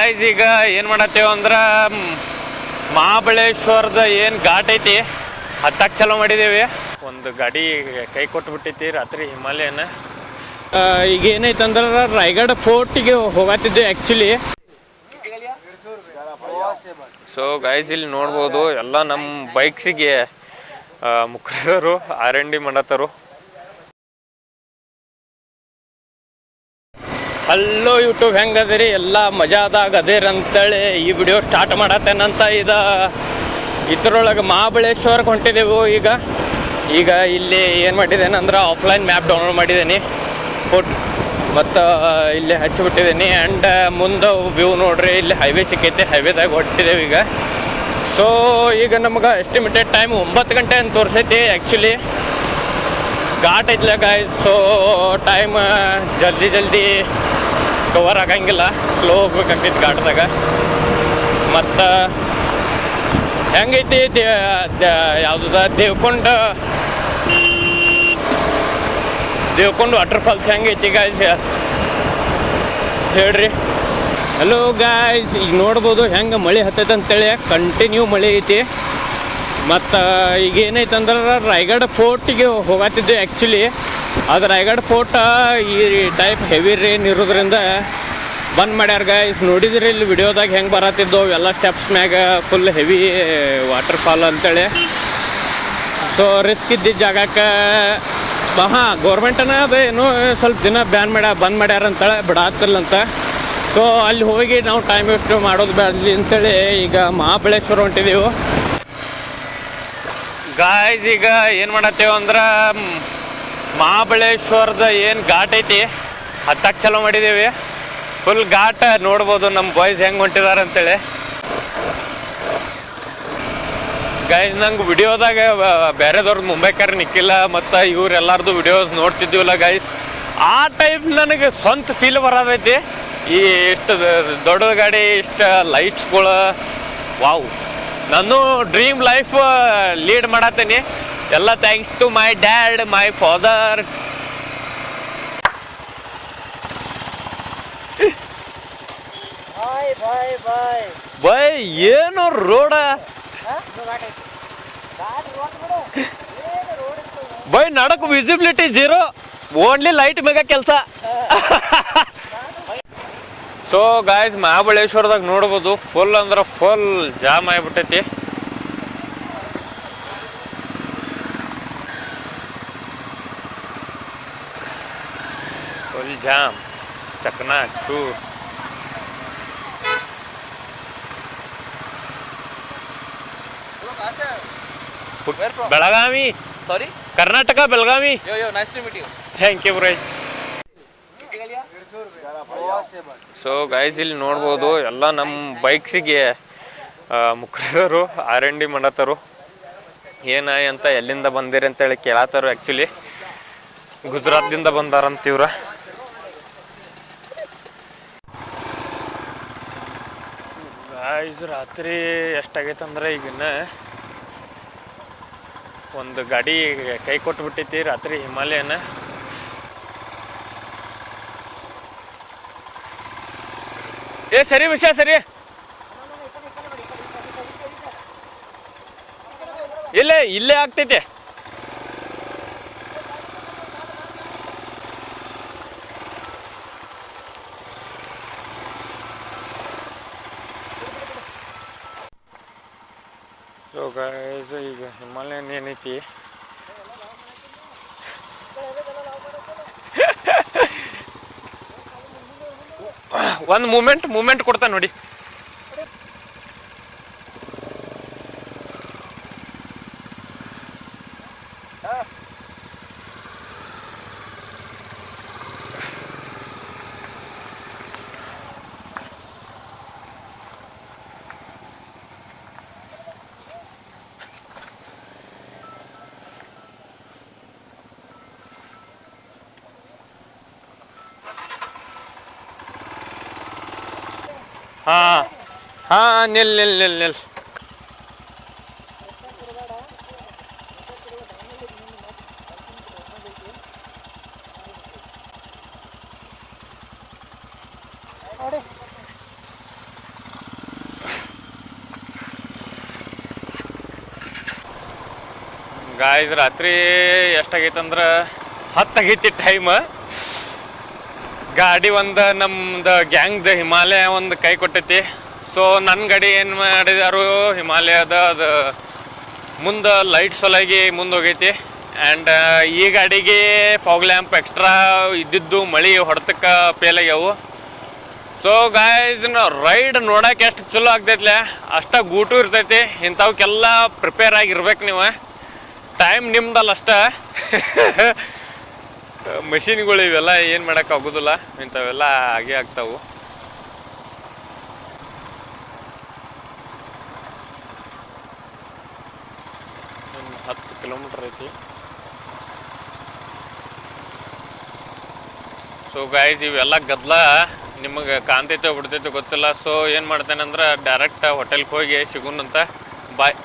Guys ಈಗ ಏನು ಮಾಡತ್ತೇವ ಅಂದ್ರೆ ಮಹಾಬಳೇಶ್ವರದ ಏನು ಘಾಟ್ ಐತಿ ಹತ್ತಕ್ಕೆ ಚಲೋ ಮಾಡಿದೇವಿ. ಒಂದು ಗಾಡಿ ಕೈ ಕೊಟ್ಟು ಬಿಟ್ಟೈತಿ ರಾತ್ರಿ ಹಿಮಾಲಯನ. ಈಗ ಏನೈತೆ ಅಂದ್ರೆ ರಾಯಗಢ ಫೋರ್ಟಿಗೆ ಹೋಗತ್ತಿದ್ದೆ ಆ್ಯಕ್ಚುಲಿ ಸೊ ಗಾಯ್ಸ್ ಇಲ್ಲಿ ನೋಡ್ಬೋದು ಎಲ್ಲ ನಮ್ಮ ಬೈಕ್ಸಿಗೆ ಮುಖರದರು ಆರ್ ಎನ್ ಡಿ ಮಾಡತ್ತಾರು. ಹಲೋ ಯೂಟ್ಯೂಬ್ ಹೆಂಗದಿರಿ, ಎಲ್ಲ ಮಜಾದಾಗ ಅದೇರಿ ಅಂತೇಳಿ ಈ ವಿಡಿಯೋ ಸ್ಟಾರ್ಟ್ ಮಾಡತ್ತೇನಂತ ಇದ. ಇದ್ರೊಳಗೆ ಮಹಾಬಳೇಶ್ವರಕ್ಕೆ ಹೊಂಟಿದ್ದೆವು ಈಗ. ಈಗ ಇಲ್ಲಿ ಏನು ಮಾಡಿದ್ದೇನೆ ಅಂದ್ರೆ ಆಫ್ಲೈನ್ ಮ್ಯಾಪ್ ಡೌನ್ಲೋಡ್ ಮಾಡಿದ್ದೀನಿ. ಫೋಟ್ ಮತ್ತು, ಇಲ್ಲಿ ಹಚ್ಚಿಬಿಟ್ಟಿದ್ದೀನಿ. ಆ್ಯಂಡ್ ಮುಂದೆ ವ್ಯೂ ನೋಡ್ರಿ, ಇಲ್ಲಿ ಹೈವೇ ಸಿಕ್ಕೈತೆ ಹೈವೇದಾಗ ಹೊಟ್ಟಿದ್ದೇವೆ ಈಗ. ಸೊ ಈಗ ನಮ್ಗೆ ಎಸ್ಟಿಮೇಟೆಡ್ ಟೈಮ್ ಒಂಬತ್ತು ಗಂಟೆ ಅಂತ ತೋರಿಸೈತಿ ಆ್ಯಕ್ಚುಲಿ ಘಾಟ್ ಐತ್ಲ ಗಾಯ್ಸ್ ಸೊ ಟೈಮ್ ಜಲ್ದಿ ಜಲ್ದಿ ಕವರ್ ಆಗಂಗಿಲ್ಲ. ಸ್ಲೋ ಹೋಗ್ಬೇಕಾಗ್ತೈತಿ ಘಾಟ್ದಾಗ. ಮತ್ತು, ಹೆಂಗೈತಿ ಯಾವ್ದು ದೇವ್ಕೊಂಡ? ದೇವ್ಕೊಂಡು ವಾಟರ್ ಫಾಲ್ಸ್ ಹೆಂಗೈತಿ ಗಾಯ್ಸ್ ಹೇಳ್ರಿ. ಹಲೋ ಗಾಯ್ಸ್ ಈಗ ನೋಡ್ಬೋದು ಹೆಂಗೆ ಮಳೆ ಹತ್ತೈತೆ ಅಂತೇಳಿ ಕಂಟಿನ್ಯೂ ಮಳೆ ಐತಿ. ಮತ್ತು ಈಗ ಏನೈತಂದ್ರೆ ರಾಯಗಢ ಫೋರ್ಟಿಗೆ ಹೋಗತ್ತಿದ್ದೆ ಆ್ಯಕ್ಚುಲಿ ಅದು ರಾಯಗಢ ಫೋರ್ಟ್ ಈ ಟೈಪ್ ಹೆವಿ ರೇನ್ ಇರೋದ್ರಿಂದ ಬಂದ್ ಮಾಡ್ಯಾರ ಗಾಯ್ಸ್ ನೋಡಿದ್ರಿ ಇಲ್ಲಿ ವಿಡಿಯೋದಾಗ ಹೆಂಗೆ ಬರತ್ತಿದ್ದವು ಎಲ್ಲ ಸ್ಟೆಪ್ಸ್ ಮ್ಯಾಗ ಫುಲ್ ಹೆವಿ ವಾಟರ್ ಫಾಲ್ ಅಂತೇಳಿ. ಸೊ ರಿಸ್ಕ್ ಇದ್ದಿದ್ದ ಜಾಗಕ್ಕೆ ಹಾಂ ಗೌರ್ಮೆಂಟನ ಅದು ಏನೋ ಸ್ವಲ್ಪ ದಿನ ಬ್ಯಾನ್ ಮಾಡ್ಯಾರ ಬಂದ್ ಮಾಡ್ಯಾರ ಅಂತೇಳಿ ಬಿಡಾತಿಲ್ಲ ಅಂತ. ಸೊ ಅಲ್ಲಿ ಹೋಗಿ ನಾವು ಟೈಮ್ ವೇಸ್ಟ್ ಮಾಡೋದು ಬೇಡಲಿ ಅಂತೇಳಿ ಈಗ ಮಹಾಬಳೇಶ್ವರ ಹೊಂಟಿದೆವು. ಗಾಯ್ಸ್ ಈಗ ಏನು ಮಾಡತ್ತೇವ ಅಂದ್ರೆ ಮಹಾಬಳೇಶ್ವರದ ಏನು ಘಾಟ್ ಐತಿ ಹತ್ತಕ್ಕೆ ಚಲೋ ಮಾಡಿದ್ದೇವೆ ಫುಲ್ ಘಾಟ್ ನೋಡ್ಬೋದು ನಮ್ಮ ಬಾಯ್ಸ್ ಹೆಂಗೆ ಹೊಂಟಿದಾರೆ ಅಂತೇಳಿ. ಗೈಸ್ ನಂಗೆ ವಿಡಿಯೋದಾಗ ಬೇರೆದವ್ರದ್ದು ಮುಂಬೈಕಾರ ನಿಕ್ಕಿಲ್ಲ ಮತ್ತು ಇವರೆಲ್ಲರದು ವಿಡಿಯೋಸ್ ನೋಡ್ತಿದ್ದೀವಲ್ಲ ಗೈಸ್ ಆ ಟೈಪ್ ನನಗೆ ಸ್ವಂತ ಫೀಲ್ ಬರೋದೈತಿ. ಈ ಇಷ್ಟು ದೊಡ್ಡ ಗಾಡಿ, ಇಷ್ಟು ಲೈಟ್ಸ್ಗಳು ವಾವ್ ನಾನು ಡ್ರೀಮ್ ಲೈಫ್ ಲೀಡ್ ಮಾಡತ್ತೀನಿ ಎಲ್ಲ thanks to my dad my father by ಏನು ರೋಡ ಬೈ ನಡಕ್ ವಿಸಿಬಿಲಿಟಿ ಜೀರೋ ಓನ್ಲಿ ಲೈಟ್ ಮೇಗ ಕೆಲಸ. ಸೊ ಗಾಯ್ಸ್ ಮಹಾಬಳೇಶ್ವರದಾಗ ನೋಡ್ಬೋದು ಫುಲ್ ಅಂದ್ರೆ ಫುಲ್ ಜಾಮ್ ಆಗಿಬಿಟ್ಟೈತಿ ಫುಲ್ ಜಾಮ್ ಚಕ್ನ ಚೂರ್ Belagavi sorry Karnataka Belagavi yo yo nice to meet you thank you bro so guys ಇಲ್ಲಿ ನೋಡ್ಬೋದು ಎಲ್ಲ ನಮ್ಮ ಬೈಕ್ಸಿಗೆ ಮುಖಂಡರು ಆರ್ ಎನ್ ಡಿ ಮಾಡತ್ತರು. ಏನಾಯ್ ಅಂತ ಎಲ್ಲಿಂದ ಬಂದಿರಿ ಅಂತೇಳಿ ಕೇಳತ್ತಾರು ಆ್ಯಕ್ಚುಲಿ ಗುಜರಾತ್ದಿಂದ ಬಂದಾರಂತೀವ್ರ ಗಾಯ್ಸ್ ರಾತ್ರಿ ಎಷ್ಟಾಗೈತೆ ಅಂದರೆ ಈಗಿನ್ನ ಒಂದು ಗಾಡಿ ಕೈ ಕೊಟ್ಟು ಬಿಟ್ಟೈತಿ ರಾತ್ರಿ ಹಿಮಾಲಯನ. ಏ ಸರಿ ವಿಷಯ ಸರಿ. ಇಲ್ಲೇ ಇಲ್ಲೇ ಆಗ್ತೈತೆ. ಈಗ ಹಿಮಾಲಯನ್ ಏನೈತಿ ಒಂದು ಮೂಮೆಂಟ್ ಮೂಮೆಂಟ್ ಕೊಡ್ತಾನೆ ನೋಡಿ. ಹಾ, ನಿಲ್ ನಿಲ್ ನಿಲ್ ನಿಲ್. ಗಾಯ್ಸ್ ರಾತ್ರಿ ಎಷ್ಟಾಗೈತಂದ್ರೆ? ಹತ್ತಾಗೈತಿ ಟೈಮ್ ಗಾಡಿ ಒಂದು ನಮ್ದು ಗ್ಯಾಂಗ್ದು ಹಿಮಾಲಯ ಒಂದು ಕೈ ಕೊಟ್ಟೈತಿ. ಸೊ ನನ್ನ ಗಾಡಿ ಏನು ಮಾಡಿದಾರು ಹಿಮಾಲಯದ, ಅದು ಮುಂದೆ ಲೈಟ್ ಸೊಲಾಗಿ ಮುಂದೆ ಹೋಗೈತಿ ಆ್ಯಂಡ್ ಈ ಗಾಡಿಗೆ ಫಾಗ್ ಲ್ಯಾಂಪ್ ಎಕ್ಸ್ಟ್ರಾ ಇದ್ದಿದ್ದು ಮಳೆ ಹೊಡೆತಕ್ಕೆ ಫೇಲ್ ಆಗ್ಯಾವು. ಸೊ ಗಾಯ್ಸ್ ರೈಡ್ ನೋಡಕ್ಕೆ ಎಷ್ಟು ಚಲೋ ಆಗ್ತೈತ್ಲೆ? ಅಷ್ಟ ಗೂಟು ಇರ್ತೈತಿ. ಇಂಥವಕ್ಕೆಲ್ಲ ಪ್ರಿಪೇರ್ ಆಗಿರ್ಬೇಕು ನೀವು. ಟೈಮ್ ನಿಮ್ದಲ್ಲ ಅಷ್ಟ. ಮಷಿನ್ಗಳು ಇವೆಲ್ಲ ಏನು ಮಾಡೋಕ್ಕಾಗೋದಿಲ್ಲ ಇಂಥವೆಲ್ಲ ಆಗೇ ಆಗ್ತಾವು ಒಂದು ಹತ್ತು ಕಿಲೋಮೀಟರ್ ಐತಿ. ಸೊ ಗಾಯ್ಸ್ ಇವೆಲ್ಲ ಗದ್ದಲ ನಿಮಗೆ ಕಾಣ್ತೈತೆ ಬಿಡ್ತೈತೋ ಗೊತ್ತಿಲ್ಲ. ಸೊ ಏನು ಮಾಡ್ತೇನೆ ಅಂದ್ರೆ ಡೈರೆಕ್ಟ್ ಹೋಟೆಲ್ಗೆ ಹೋಗಿ ಸಿಗುನಂತ ಬಾಯ್